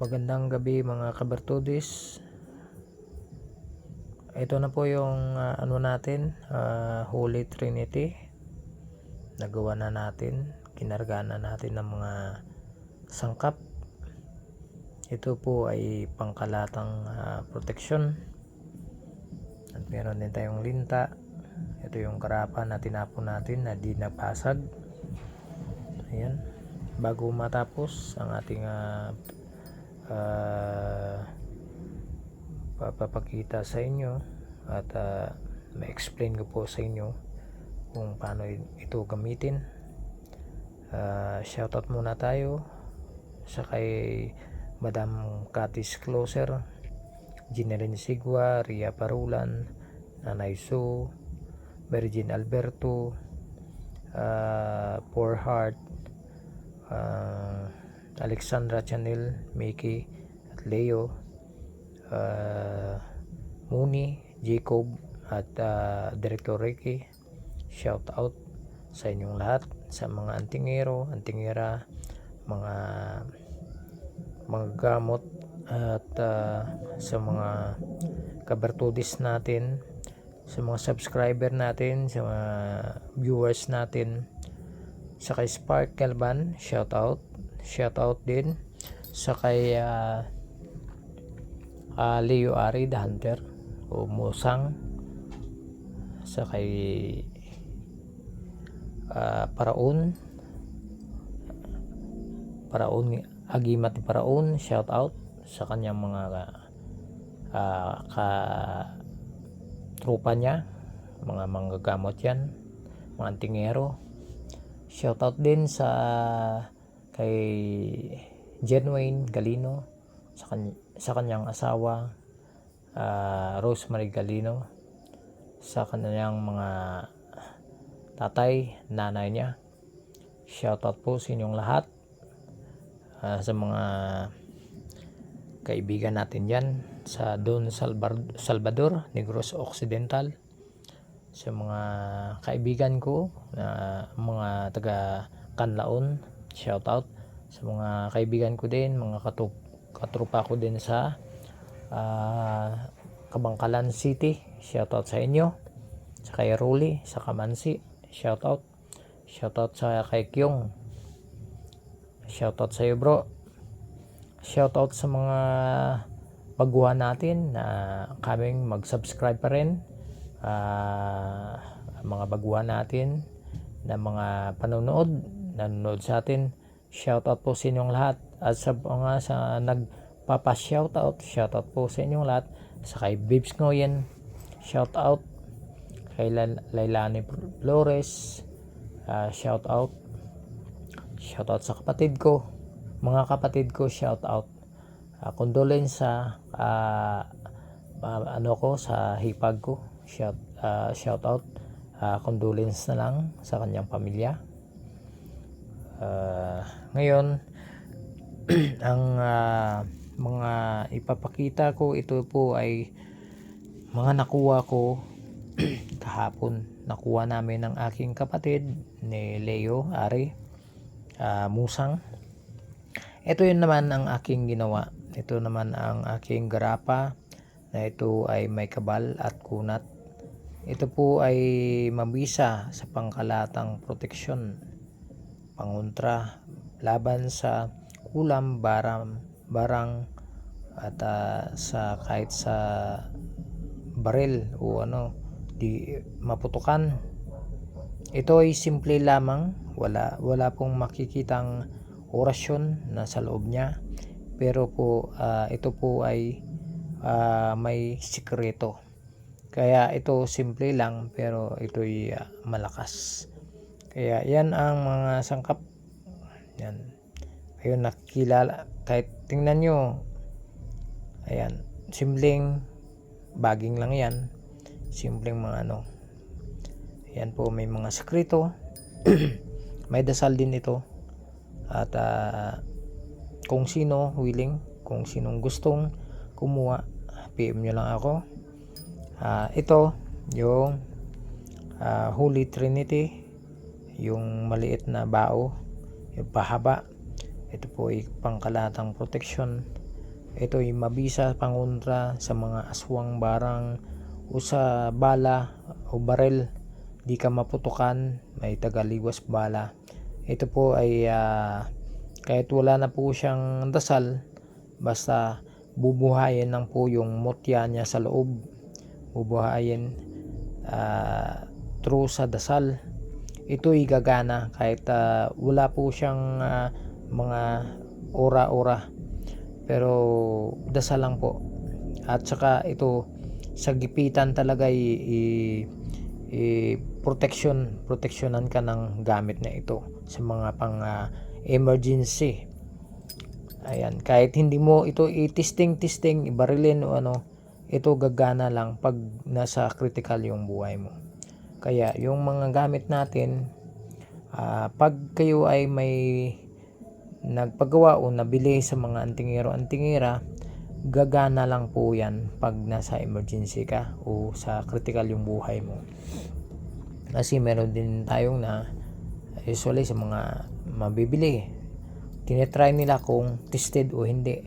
Magandang gabi mga kabertudis. Ito na po yung ah, ano natin, ah, Holy Trinity. Nagawa na natin, kinarga na natin ng mga sangkap. Ito po ay pangkalatang ah, proteksyon. At meron din tayong linta. Ito yung karapa na tinapon natin na di napasag. Ayan. Bago matapos ang ating ah, ah, papapakita sa inyo at ah, ma-explain ko po sa inyo kung paano ito gamitin. Ah, shoutout muna tayo sa kay Madam Katis Closer, Ginerin Sigwa, Ria Parulan, Nanay Sue, Virgin Alberto, uh, Poor Heart, Alexandra Chanel, Mickey, at Leo, uh, Muni, Jacob, at ah, Director Ricky. Shout out sa inyong lahat, sa mga antingero, antingera, mga mga gamot at ah, sa mga kabertudis natin, sa mga subscriber natin, sa mga viewers natin, sa kay Sparkle Ban, shout out, shout out din sa kay ah, ah, Leo Ari the Hunter o Musang sa kay ah, Paraon Paraon Agimat Paraon shout out sa kanyang mga ah, ka trupa niya mga manggagamot yan mga antingero. Shout out din sa kay Genwayne Galino sa, kany- sa kanyang asawa ah, Rosemary Galino sa kanyang mga tatay, nanay niya. Shout out po sa inyong lahat Ah, sa mga kaibigan natin yan sa Don Salvador, Negros Occidental sa mga kaibigan ko na mga taga Kanlaon shout out sa mga kaibigan ko din mga katup katrupa ko din sa ah, Kabangkalan City. Shout out sa inyo. Sa kay Ruli sa Kamansi. Shout out shout out sa kay Kyong Shoutout sa iyo bro. Shoutout sa mga baguhan natin na kaming mag-subscribe pa rin. Ah, mga baguhan natin na mga panonood, nanonood sa atin. Shoutout po sa inyong lahat. At sa mga sa nagpapa-shoutout, shoutout po sa inyong lahat. Sa kay Bibs Ngoyen, shoutout. Kay Lailani Flores, ah, shoutout shoutout sa kapatid ko mga kapatid ko shoutout uh, condolence sa ah, ah, ano ko sa hipag ko shout uh, shoutout uh, condolence na lang sa kanyang pamilya Ah, ngayon ang ah, mga ipapakita ko ito po ay mga nakuha ko kahapon nakuha namin ng aking kapatid ni Leo Ari ah, musang. Ito yun naman ang aking ginawa. Ito naman ang aking garapa na ito ay may kabal at kunat. Ito po ay mabisa sa pangkalatang proteksyon, pangontra, laban sa kulam, baram, barang at ah, sa kahit sa baril o ano di maputukan ito ay simple lamang, wala wala pong makikitang orasyon na sa loob niya. Pero po ah, ito po ay ah, may sikreto. Kaya ito simple lang pero ito'y ah, malakas. Kaya yan ang mga sangkap. Yan. Ayun nakilala kahit tingnan nyo. Ayan, simpleng baging lang yan. Simpleng mga ano, yan po may mga sekreto. may dasal din ito. At ah, kung sino willing, kung sinong gustong kumuha, PM nyo lang ako. Ah, ito, yung ah, Holy Trinity, yung maliit na bao, yung pahaba. Ito po ay pangkalatang protection ito ay mabisa pangontra sa mga aswang barang o sa bala o barel. Di ka maputukan may tagaliwas bala. Ito po ay ah, kahit wala na po siyang dasal basta bubuhayin lang po yung mutya niya sa loob. Bubuhayin ah, through sa dasal ito'y gagana kahit ah, wala po siyang ah, mga ora-ora pero dasal lang po. At saka ito sa gipitan talaga i, i, i protection proteksyonan ka ng gamit na ito sa mga pang ah, emergency. Ayan kahit hindi mo ito i-testing testing ibarilin o ano ito gagana lang pag nasa critical yung buhay mo kaya yung mga gamit natin ah, pag kayo ay may nagpagawa o nabili sa mga antingero antingera gagana lang po yan pag nasa emergency ka o sa critical yung buhay mo. Kasi meron din tayong na usually sa mga mabibili tinetry nila kung tested o hindi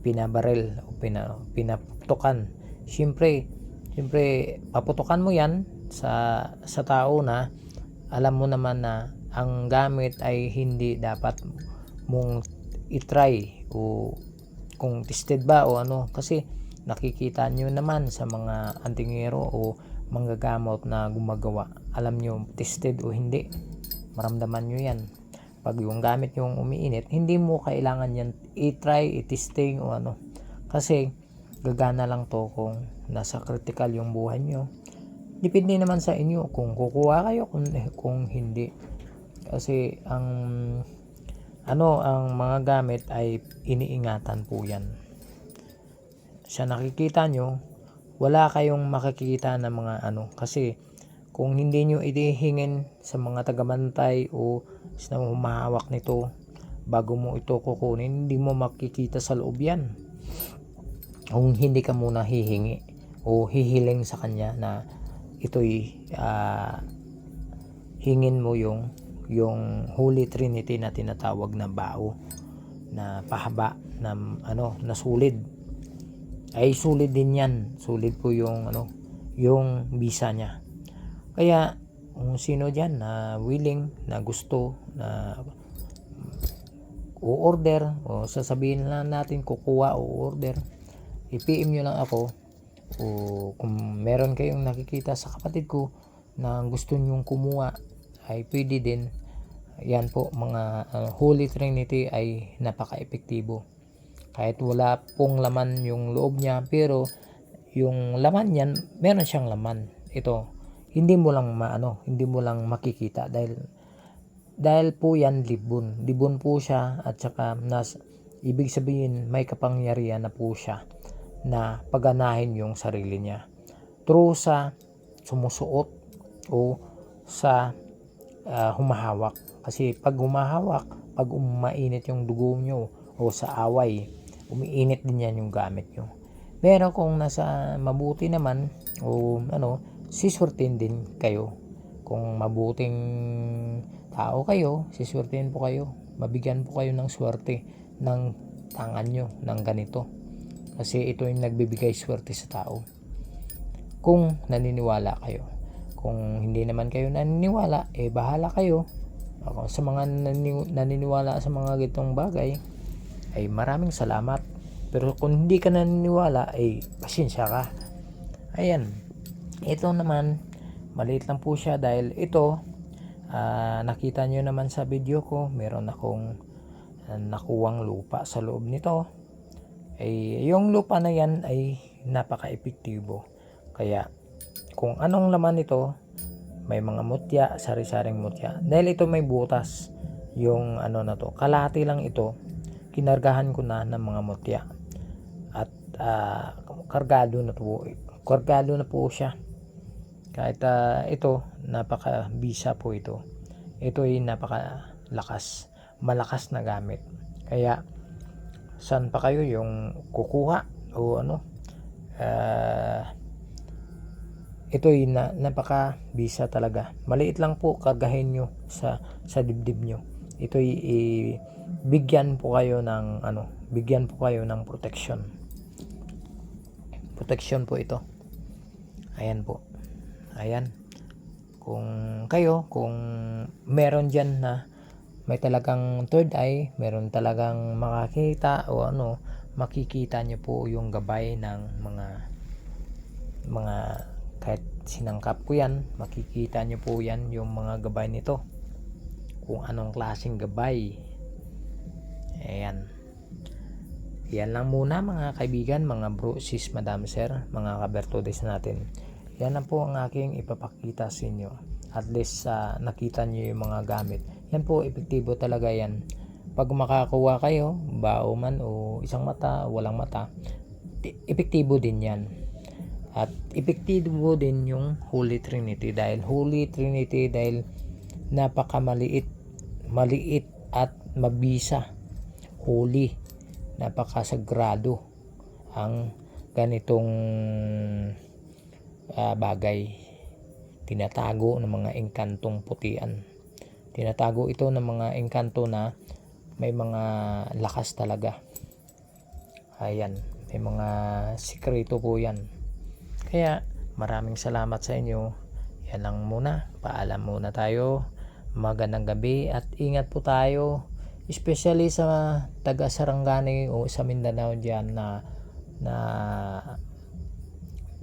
pinabarel o pina, pinaputukan siyempre siyempre paputukan mo yan sa sa tao na alam mo naman na ang gamit ay hindi dapat mong itry o kung tested ba o ano. Kasi nakikita nyo naman sa mga antingero o manggagamot na gumagawa alam nyo tested o hindi. Maramdaman nyo yan. Pag yung gamit yung umiinit hindi mo kailangan yan i-try i-testing o ano. Kasi gagana lang to kung nasa critical yung buhay nyo depende naman sa inyo kung kukuha kayo kung, kung hindi. Kasi ang ano ang mga gamit ay iniingatan po yan. Sa nakikita nyo wala kayong makikita ng mga ano. Kasi kung hindi nyo itihingin sa mga tagamantay o sa humahawak nito bago mo ito kukunin hindi mo makikita sa loob yan. Kung hindi ka muna hihingi o hihiling sa kanya na ito'y ah, hingin mo yung yung Holy Trinity na tinatawag na bao na pahaba na ano na sulid ay sulid din yan. Sulid po yung ano yung visa niya. Kaya kung sino dyan na willing na gusto na o-order o sasabihin na natin kukuha o order i-PM nyo lang ako o kung meron kayong nakikita sa kapatid ko na gusto nyong kumuha ay pwede din. Yan po mga uh, Holy Trinity ay napaka-epektibo. Kahit wala pong laman yung loob niya pero yung laman niyan meron siyang laman. Ito hindi mo lang maano hindi mo lang makikita dahil dahil po yan libon libon po siya at saka nas ibig sabihin may kapangyarihan na po siya na paganahin yung sarili niya. Through sa sumusuot o sa ah, humahawak. Kasi pag humahawak pag umainit yung dugo nyo o sa away umiinit din yan yung gamit nyo. Pero kung nasa mabuti naman o ano sisurtin din kayo. Kung mabuting tao kayo sisurtin po kayo. Mabigyan po kayo ng swerte ng tangan nyo ng ganito kasi ito yung nagbibigay swerte sa tao. Kung naniniwala kayo. Kung hindi naman kayo naniniwala eh bahala kayo. Ako sa mga nani- naniniwala sa mga gitong bagay ay maraming salamat. Pero kung hindi ka naniniwala ay pasensya ka. Ayan. Ito naman maliit lang po siya dahil ito ah, nakita nyo naman sa video ko meron akong ah, nakuwang lupa sa loob nito ay yung lupa na yan ay napaka-epektibo kaya kung anong laman nito may mga mutya, sari-saring mutya. Dahil ito may butas, yung ano na to, kalahati lang ito, kinargahan ko na ng mga mutya. At ah, kargado na po, kargado na po siya. Kahit ah, ito, napaka bisa po ito. Ito ay napaka lakas, malakas na gamit. Kaya saan pa kayo yung kukuha o ano? Ah, ito ay na, napaka bisa talaga. Maliit lang po kargahin nyo sa, sa dibdib nyo. ito i- bigyan po kayo ng ano, bigyan po kayo ng protection. Protection po ito. Ayan po. Ayan. Kung kayo, kung meron dyan na may talagang third eye, meron talagang makakita o ano, makikita nyo po yung gabay ng mga mga kahit sinangkap ko yan, makikita nyo po yan yung mga gabay nito. Kung anong klaseng gabay. Ayan. Yan lang muna mga kaibigan, mga bro, sis, madam, sir, mga kabertodes natin. Yan lang po ang aking ipapakita sa inyo. At least sa nakita nyo yung mga gamit. Yan po, epektibo talaga yan. Pag makakuha kayo, bao man o isang mata, walang mata, epektibo din yan. At epektibo din yung Holy Trinity dahil Holy Trinity dahil napakamaliit, maliit at mabisa. Holy, napakasagrado ang ganitong ah, bagay. Tinatago ng mga engkantong putian. Tinatago ito ng mga engkanto na may mga lakas talaga. Ayan, may mga sikreto po yan. Kaya maraming salamat sa inyo. Yan lang muna. Paalam muna tayo. Magandang gabi at ingat po tayo. Especially sa taga Sarangani o sa Mindanao diyan na na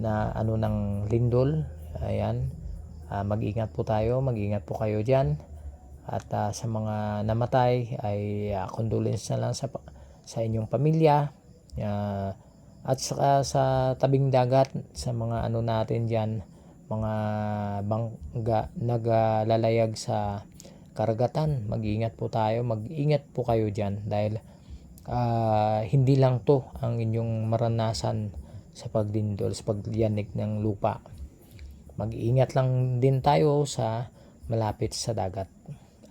na ano ng lindol. Ayan. Ah, mag-ingat po tayo, mag-ingat po kayo diyan. At ah, sa mga namatay ay uh, condolence na lang sa sa inyong pamilya. Ah, at saka sa tabing dagat sa mga ano natin diyan mga bangga naglalayag sa karagatan. Mag-ingat po tayo mag-ingat po kayo diyan dahil ah, hindi lang to ang inyong maranasan sa pagdindol sa pagyanig ng lupa. Mag-ingat lang din tayo sa malapit sa dagat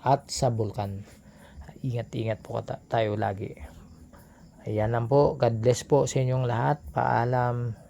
at sa bulkan ingat-ingat po ta- tayo lagi Ayan lang po. God bless po sa inyong lahat. Paalam.